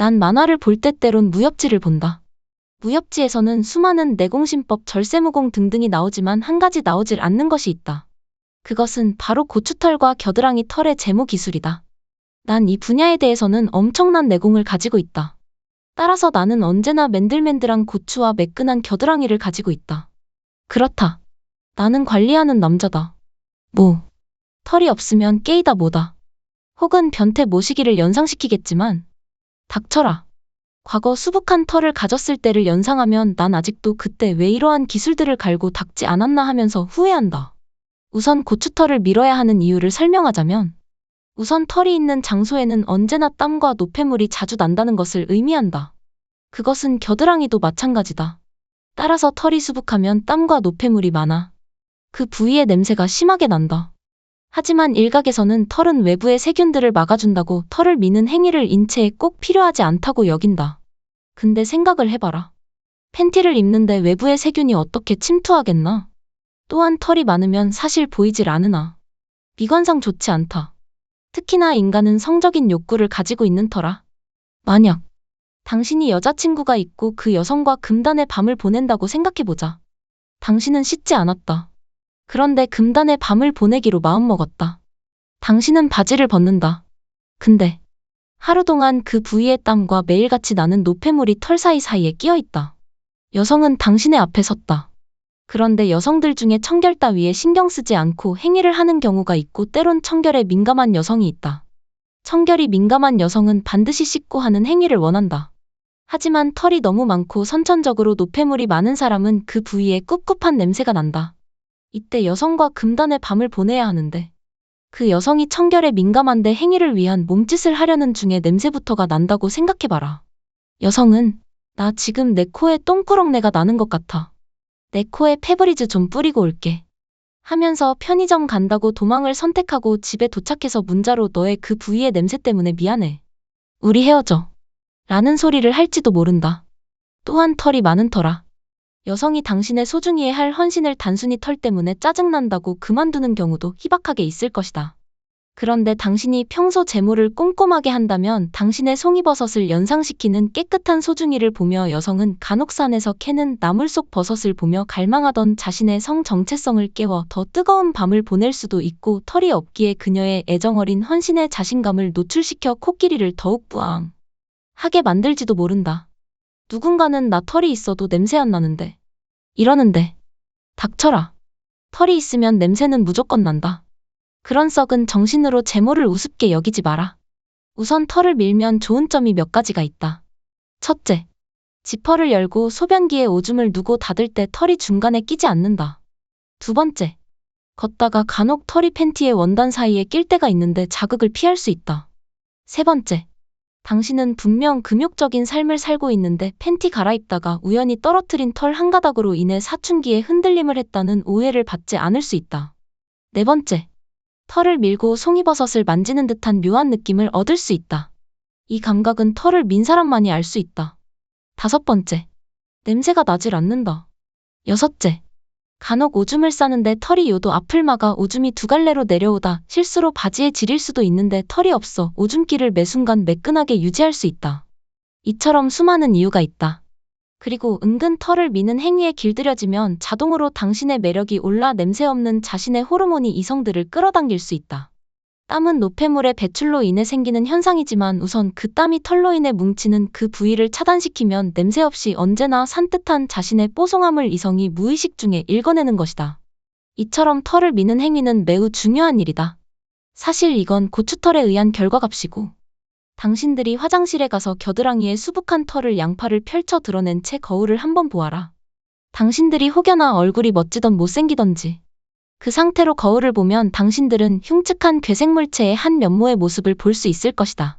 난 만화를 볼 때 때론 무협지를 본다. 무협지에서는 수많은 내공신법, 절세무공 등등이 나오지만 한 가지 나오질 않는 것이 있다. 그것은 바로 고추털과 겨드랑이 털의 제모 기술이다. 난 이 분야에 대해서는 엄청난 내공을 가지고 있다. 따라서 나는 언제나 맨들맨들한 고추와 매끈한 겨드랑이를 가지고 있다. 그렇다. 나는 관리하는 남자다. 뭐, 털이 없으면 깨이다 뭐다. 혹은 변태 모시기를 연상시키겠지만, 닥쳐라. 과거 수북한 털을 가졌을 때를 연상하면 난 아직도 그때 왜 이러한 기술들을 갈고 닦지 않았나 하면서 후회한다. 우선 고추털을 밀어야 하는 이유를 설명하자면, 우선 털이 있는 장소에는 언제나 땀과 노폐물이 자주 난다는 것을 의미한다. 그것은 겨드랑이도 마찬가지다. 따라서 털이 수북하면 땀과 노폐물이 많아. 그 부위의 냄새가 심하게 난다. 하지만 일각에서는 털은 외부의 세균들을 막아준다고 털을 미는 행위를 인체에 꼭 필요하지 않다고 여긴다. 근데 생각을 해봐라. 팬티를 입는데 외부의 세균이 어떻게 침투하겠나? 또한 털이 많으면 사실 보이질 않으나. 미관상 좋지 않다. 특히나 인간은 성적인 욕구를 가지고 있는 터라. 만약 당신이 여자친구가 있고 그 여성과 금단의 밤을 보낸다고 생각해보자. 당신은 씻지 않았다. 그런데 금단의 밤을 보내기로 마음먹었다. 당신은 바지를 벗는다. 근데 하루 동안 그 부위의 땀과 매일같이 나는 노폐물이 털 사이사이에 끼어 있다. 여성은 당신의 앞에 섰다. 그런데 여성들 중에 청결 따위에 신경 쓰지 않고 행위를 하는 경우가 있고 때론 청결에 민감한 여성이 있다. 청결이 민감한 여성은 반드시 씻고 하는 행위를 원한다. 하지만 털이 너무 많고 선천적으로 노폐물이 많은 사람은 그 부위에 꿉꿉한 냄새가 난다. 이때 여성과 금단의 밤을 보내야 하는데 그 여성이 청결에 민감한데 행위를 위한 몸짓을 하려는 중에 냄새부터가 난다고 생각해봐라. 여성은 나 지금 내 코에 똥꾸렁내가 나는 것 같아. 내 코에 페브리즈 좀 뿌리고 올게. 하면서 편의점 간다고 도망을 선택하고 집에 도착해서 문자로 너의 그 부위의 냄새 때문에 미안해. 우리 헤어져. 라는 소리를 할지도 모른다. 또한 털이 많은 터라. 여성이 당신의 소중히 할 헌신을 단순히 털 때문에 짜증난다고 그만두는 경우도 희박하게 있을 것이다. 그런데 당신이 평소 제모를 꼼꼼하게 한다면 당신의 송이버섯을 연상시키는 깨끗한 소중이를 보며 여성은 간혹 산에서 캐는 나물 속 버섯을 보며 갈망하던 자신의 성 정체성을 깨워 더 뜨거운 밤을 보낼 수도 있고 털이 없기에 그녀의 애정어린 헌신의 자신감을 노출시켜 코끼리를 더욱 뿌앙 하게 만들지도 모른다. 누군가는 나 털이 있어도 냄새 안 나는데. 이러는데. 닥쳐라. 털이 있으면 냄새는 무조건 난다. 그런 썩은 정신으로 제모를 우습게 여기지 마라. 우선 털을 밀면 좋은 점이 몇 가지가 있다. 첫째. 지퍼를 열고 소변기에 오줌을 누고 닫을 때 털이 중간에 끼지 않는다. 두 번째. 걷다가 간혹 털이 팬티의 원단 사이에 낄 때가 있는데 자극을 피할 수 있다. 세 번째. 당신은 분명 금욕적인 삶을 살고 있는데 팬티 갈아입다가 우연히 떨어뜨린 털 한 가닥으로 인해 사춘기에 흔들림을 했다는 오해를 받지 않을 수 있다. 네 번째. 털을 밀고 송이버섯을 만지는 듯한 묘한 느낌을 얻을 수 있다. 이 감각은 털을 민 사람만이 알 수 있다. 다섯 번째. 냄새가 나질 않는다. 여섯째. 간혹 오줌을 싸는데 털이 요도 앞을 막아 오줌이 두 갈래로 내려오다 실수로 바지에 지릴 수도 있는데 털이 없어 오줌기를 매 순간 매끈하게 유지할 수 있다. 이처럼 수많은 이유가 있다. 그리고 은근 털을 미는 행위에 길들여지면 자동으로 당신의 매력이 올라 냄새 없는 자신의 호르몬이 이성들을 끌어당길 수 있다. 땀은 노폐물의 배출로 인해 생기는 현상이지만 우선 그 땀이 털로 인해 뭉치는 그 부위를 차단시키면 냄새 없이 언제나 산뜻한 자신의 뽀송함을 이성이 무의식 중에 읽어내는 것이다. 이처럼 털을 미는 행위는 매우 중요한 일이다. 사실 이건 고추털에 의한 결과값이고 당신들이 화장실에 가서 겨드랑이에 수북한 털을 양팔을 펼쳐 드러낸 채 거울을 한번 보아라. 당신들이 혹여나 얼굴이 멋지던 못생기던지 그 상태로 거울을 보면 당신들은 흉측한 괴생물체의 한 면모의 모습을 볼 수 있을 것이다.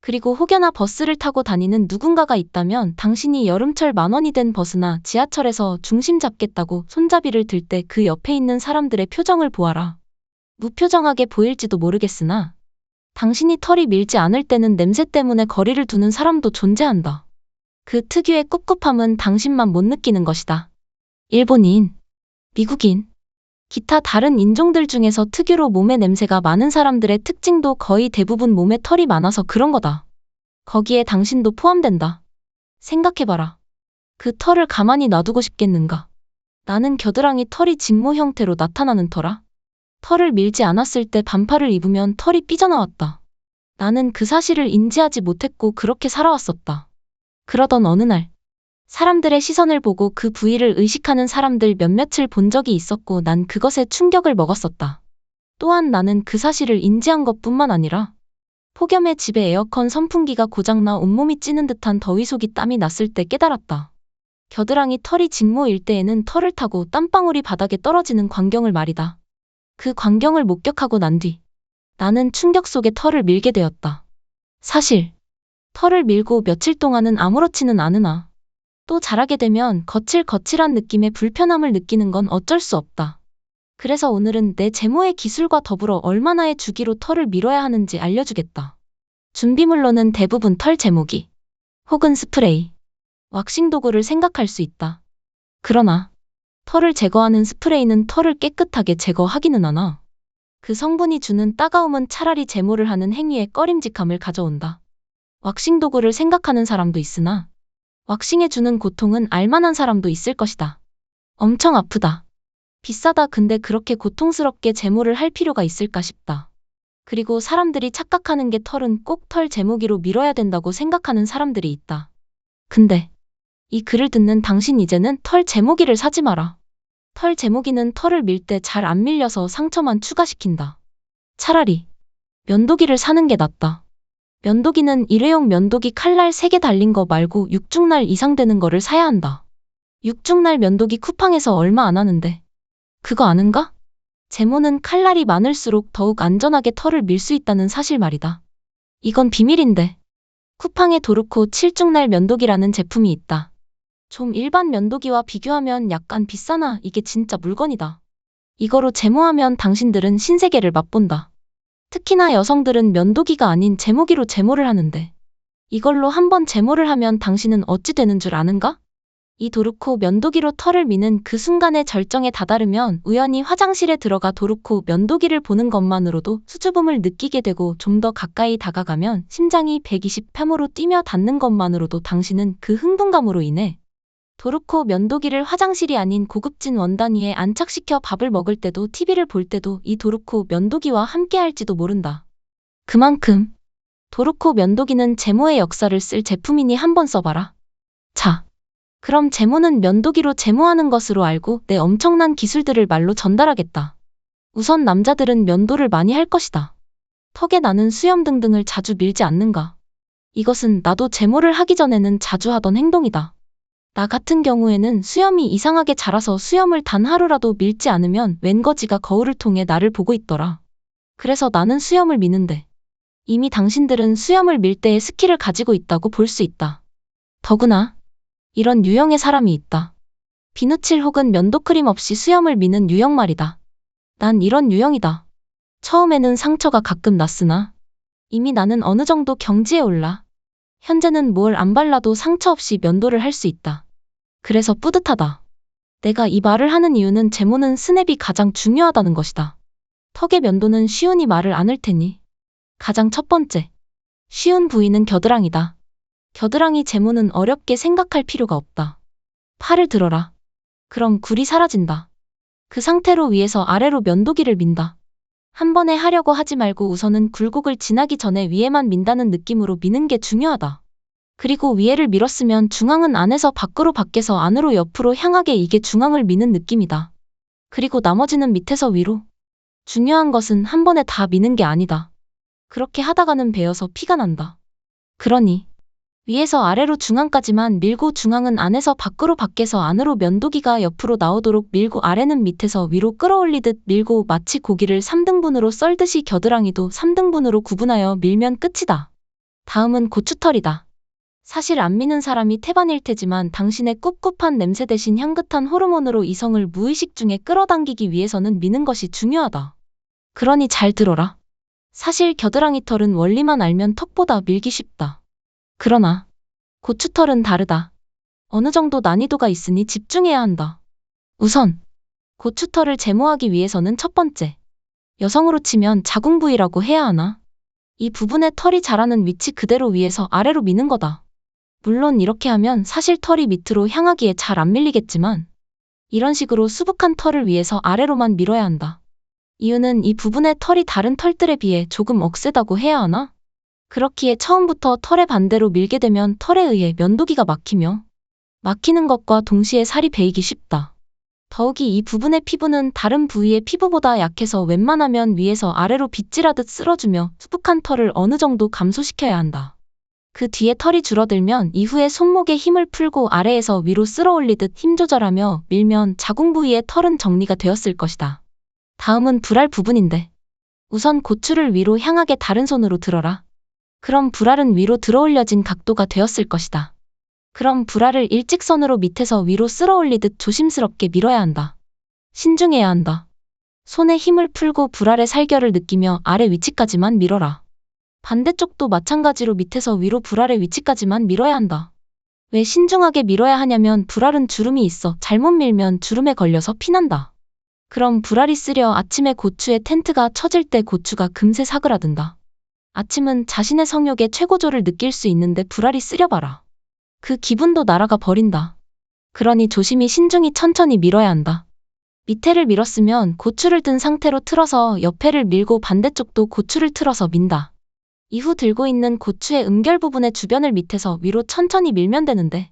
그리고 혹여나 버스를 타고 다니는 누군가가 있다면 당신이 여름철 만원이 된 버스나 지하철에서 중심 잡겠다고 손잡이를 들 때 그 옆에 있는 사람들의 표정을 보아라. 무표정하게 보일지도 모르겠으나 당신이 털이 밀지 않을 때는 냄새 때문에 거리를 두는 사람도 존재한다. 그 특유의 꿉꿉함은 당신만 못 느끼는 것이다. 일본인, 미국인, 기타 다른 인종들 중에서 특유로 몸에 냄새가 많은 사람들의 특징도 거의 대부분 몸에 털이 많아서 그런 거다. 거기에 당신도 포함된다. 생각해봐라. 그 털을 가만히 놔두고 싶겠는가? 나는 겨드랑이 털이 직모 형태로 나타나는 터라. 털을 밀지 않았을 때 반팔을 입으면 털이 삐져나왔다. 나는 그 사실을 인지하지 못했고 그렇게 살아왔었다. 그러던 어느 날, 사람들의 시선을 보고 그 부위를 의식하는 사람들 몇몇을 본 적이 있었고 난 그것에 충격을 먹었었다. 또한 나는 그 사실을 인지한 것 뿐만 아니라 폭염에 집에 에어컨 선풍기가 고장나 온몸이 찌는 듯한 더위 속이 땀이 났을 때 깨달았다. 겨드랑이 털이 직모일 때에는 털을 타고 땀방울이 바닥에 떨어지는 광경을 말이다. 그 광경을 목격하고 난 뒤 나는 충격 속에 털을 밀게 되었다. 사실 털을 밀고 며칠 동안은 아무렇지는 않으나 또 자라게 되면 거칠거칠한 느낌의 불편함을 느끼는 건 어쩔 수 없다. 그래서 오늘은 내 제모의 기술과 더불어 얼마나의 주기로 털을 밀어야 하는지 알려주겠다. 준비물로는 대부분 털 제모기 혹은 스프레이, 왁싱 도구를 생각할 수 있다. 그러나 털을 제거하는 스프레이는 털을 깨끗하게 제거하기는 하나 그 성분이 주는 따가움은 차라리 제모를 하는 행위에 꺼림직함을 가져온다. 왁싱 도구를 생각하는 사람도 있으나 왁싱해 주는 고통은 알만한 사람도 있을 것이다. 엄청 아프다. 비싸다 근데 그렇게 고통스럽게 제모를 할 필요가 있을까 싶다. 그리고 사람들이 착각하는 게 털은 꼭 털 제모기로 밀어야 된다고 생각하는 사람들이 있다. 근데 이 글을 듣는 당신 이제는 털 제모기를 사지 마라. 털 제모기는 털을 밀 때 잘 안 밀려서 상처만 추가시킨다. 차라리 면도기를 사는 게 낫다. 면도기는 일회용 면도기 칼날 3개 달린 거 말고 6중날 이상 되는 거를 사야 한다. 6중날 면도기 쿠팡에서 얼마 안 하는데. 그거 아는가? 제모는 칼날이 많을수록 더욱 안전하게 털을 밀 수 있다는 사실 말이다. 이건 비밀인데. 쿠팡에 도르코 7중날 면도기라는 제품이 있다. 좀 일반 면도기와 비교하면 약간 비싸나 이게 진짜 물건이다. 이거로 제모하면 당신들은 신세계를 맛본다. 특히나 여성들은 면도기가 아닌 제모기로 제모를 하는데 이걸로 한번 제모를 하면 당신은 어찌 되는 줄 아는가? 이 도르코 면도기로 털을 미는 그 순간의 절정에 다다르면 우연히 화장실에 들어가 도르코 면도기를 보는 것만으로도 수줍음을 느끼게 되고 좀 더 가까이 다가가면 심장이 120헥으로 뛰며 닿는 것만으로도 당신은 그 흥분감으로 인해 도르코 면도기를 화장실이 아닌 고급진 원단 위에 안착시켜 밥을 먹을 때도 TV를 볼 때도 이 도르코 면도기와 함께 할지도 모른다. 그만큼 도르코 면도기는 제모의 역사를 쓸 제품이니 한번 써봐라. 자, 그럼 제모는 면도기로 제모하는 것으로 알고 내 엄청난 기술들을 말로 전달하겠다. 우선 남자들은 면도를 많이 할 것이다. 턱에 나는 수염 등등을 자주 밀지 않는가. 이것은 나도 제모를 하기 전에는 자주 하던 행동이다. 나 같은 경우에는 수염이 이상하게 자라서 수염을 단 하루라도 밀지 않으면 웬거지가 거울을 통해 나를 보고 있더라. 그래서 나는 수염을 미는데 이미 당신들은 수염을 밀 때의 스킬을 가지고 있다고 볼 수 있다. 더구나 이런 유형의 사람이 있다. 비누칠 혹은 면도크림 없이 수염을 미는 유형 말이다. 난 이런 유형이다. 처음에는 상처가 가끔 났으나 이미 나는 어느 정도 경지에 올라 현재는 뭘 안 발라도 상처 없이 면도를 할 수 있다. 그래서 뿌듯하다. 내가 이 말을 하는 이유는 제모는 스냅이 가장 중요하다는 것이다. 턱의 면도는 쉬우니 말을 않을 테니. 가장 첫 번째. 쉬운 부위는 겨드랑이다. 겨드랑이 제모는 어렵게 생각할 필요가 없다. 팔을 들어라. 그럼 굴이 사라진다. 그 상태로 위에서 아래로 면도기를 민다. 한 번에 하려고 하지 말고 우선은 굴곡을 지나기 전에 위에만 민다는 느낌으로 미는 게 중요하다. 그리고 위에를 밀었으면 중앙은 안에서 밖으로 밖에서 안으로 옆으로 향하게 이게 중앙을 미는 느낌이다. 그리고 나머지는 밑에서 위로. 중요한 것은 한 번에 다 미는 게 아니다. 그렇게 하다가는 베어서 피가 난다. 그러니 위에서 아래로 중앙까지만 밀고 중앙은 안에서 밖으로 밖에서 안으로 면도기가 옆으로 나오도록 밀고 아래는 밑에서 위로 끌어올리듯 밀고 마치 고기를 3등분으로 썰듯이 겨드랑이도 3등분으로 구분하여 밀면 끝이다. 다음은 고추털이다. 사실 안 미는 사람이 태반일 테지만 당신의 꿉꿉한 냄새 대신 향긋한 호르몬으로 이성을 무의식 중에 끌어당기기 위해서는 미는 것이 중요하다. 그러니 잘 들어라. 사실 겨드랑이 털은 원리만 알면 턱보다 밀기 쉽다. 그러나 고추털은 다르다. 어느 정도 난이도가 있으니 집중해야 한다. 우선 고추털을 제모하기 위해서는 첫 번째 여성으로 치면 자궁 부위라고 해야 하나? 이 부분에 털이 자라는 위치 그대로 위에서 아래로 미는 거다. 물론 이렇게 하면 사실 털이 밑으로 향하기에 잘 안 밀리겠지만 이런 식으로 수북한 털을 위에서 아래로만 밀어야 한다. 이유는 이 부분의 털이 다른 털들에 비해 조금 억세다고 해야 하나? 그렇기에 처음부터 털의 반대로 밀게 되면 털에 의해 면도기가 막히며 막히는 것과 동시에 살이 베이기 쉽다. 더욱이 이 부분의 피부는 다른 부위의 피부보다 약해서 웬만하면 위에서 아래로 빗질하듯 쓸어주며 수북한 털을 어느 정도 감소시켜야 한다. 그 뒤에 털이 줄어들면 이후에 손목에 힘을 풀고 아래에서 위로 쓸어 올리듯 힘 조절하며 밀면 자궁 부위의 털은 정리가 되었을 것이다. 다음은 불알 부분인데 우선 고추를 위로 향하게 다른 손으로 들어라. 그럼 불알은 위로 들어올려진 각도가 되었을 것이다. 그럼 불알을 일직선으로 밑에서 위로 쓸어 올리듯 조심스럽게 밀어야 한다. 신중해야 한다. 손에 힘을 풀고 불알의 살결을 느끼며 아래 위치까지만 밀어라. 반대쪽도 마찬가지로 밑에서 위로 불알의 위치까지만 밀어야 한다. 왜 신중하게 밀어야 하냐면 불알은 주름이 있어 잘못 밀면 주름에 걸려서 피난다. 그럼 불알이 쓰려 아침에 고추에 텐트가 쳐질 때 고추가 금세 사그라든다. 아침은 자신의 성욕의 최고조를 느낄 수 있는데 불알이 쓰려봐라. 그 기분도 날아가 버린다. 그러니 조심히 신중히 천천히 밀어야 한다. 밑에를 밀었으면 고추를 든 상태로 틀어서 옆에를 밀고 반대쪽도 고추를 틀어서 민다. 이후 들고 있는 고추의 음결 부분의 주변을 밑에서 위로 천천히 밀면 되는데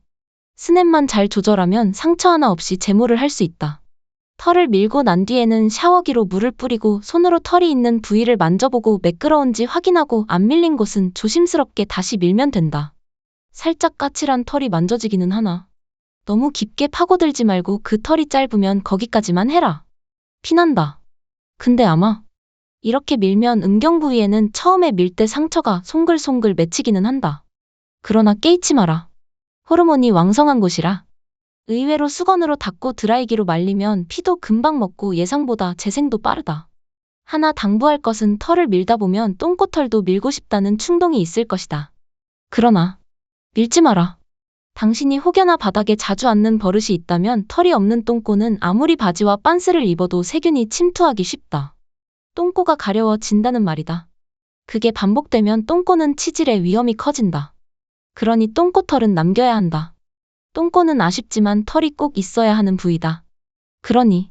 스냅만 잘 조절하면 상처 하나 없이 제모를 할 수 있다. 털을 밀고 난 뒤에는 샤워기로 물을 뿌리고 손으로 털이 있는 부위를 만져보고 매끄러운지 확인하고 안 밀린 곳은 조심스럽게 다시 밀면 된다. 살짝 까칠한 털이 만져지기는 하나. 너무 깊게 파고들지 말고 그 털이 짧으면 거기까지만 해라. 피난다. 근데 아마 이렇게 밀면 음경 부위에는 처음에 밀 때 상처가 송글송글 맺히기는 한다. 그러나 깨잊지 마라. 호르몬이 왕성한 곳이라. 의외로 수건으로 닦고 드라이기로 말리면 피도 금방 먹고 예상보다 재생도 빠르다. 하나 당부할 것은 털을 밀다 보면 똥꼬털도 밀고 싶다는 충동이 있을 것이다. 그러나 밀지 마라. 당신이 혹여나 바닥에 자주 앉는 버릇이 있다면 털이 없는 똥꼬는 아무리 바지와 빤스를 입어도 세균이 침투하기 쉽다. 똥꼬가 가려워진다는 말이다. 그게 반복되면 똥꼬는 치질의 위험이 커진다. 그러니 똥꼬털은 남겨야 한다. 똥꼬는 아쉽지만 털이 꼭 있어야 하는 부위다. 그러니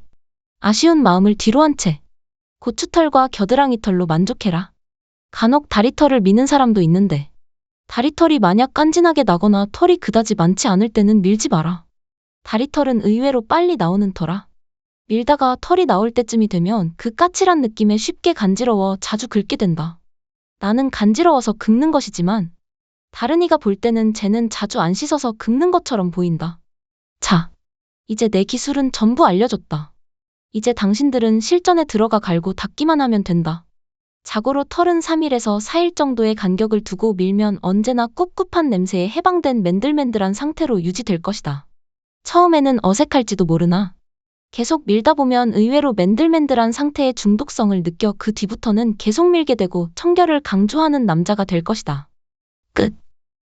아쉬운 마음을 뒤로 한 채 고추털과 겨드랑이 털로 만족해라. 간혹 다리털을 미는 사람도 있는데 다리털이 만약 깐진하게 나거나 털이 그다지 많지 않을 때는 밀지 마라. 다리털은 의외로 빨리 나오는 터라. 밀다가 털이 나올 때쯤이 되면 그 까칠한 느낌에 쉽게 간지러워 자주 긁게 된다. 나는 간지러워서 긁는 것이지만 다른 이가 볼 때는 쟤는 자주 안 씻어서 긁는 것처럼 보인다. 자, 이제 내 기술은 전부 알려줬다. 이제 당신들은 실전에 들어가 갈고 닦기만 하면 된다. 자고로 털은 3일에서 4일 정도의 간격을 두고 밀면 언제나 꿉꿉한 냄새에 해방된 맨들맨들한 상태로 유지될 것이다. 처음에는 어색할지도 모르나 계속 밀다 보면 의외로 맨들맨들한 상태의 중독성을 느껴 그 뒤부터는 계속 밀게 되고 청결을 강조하는 남자가 될 것이다. 끝.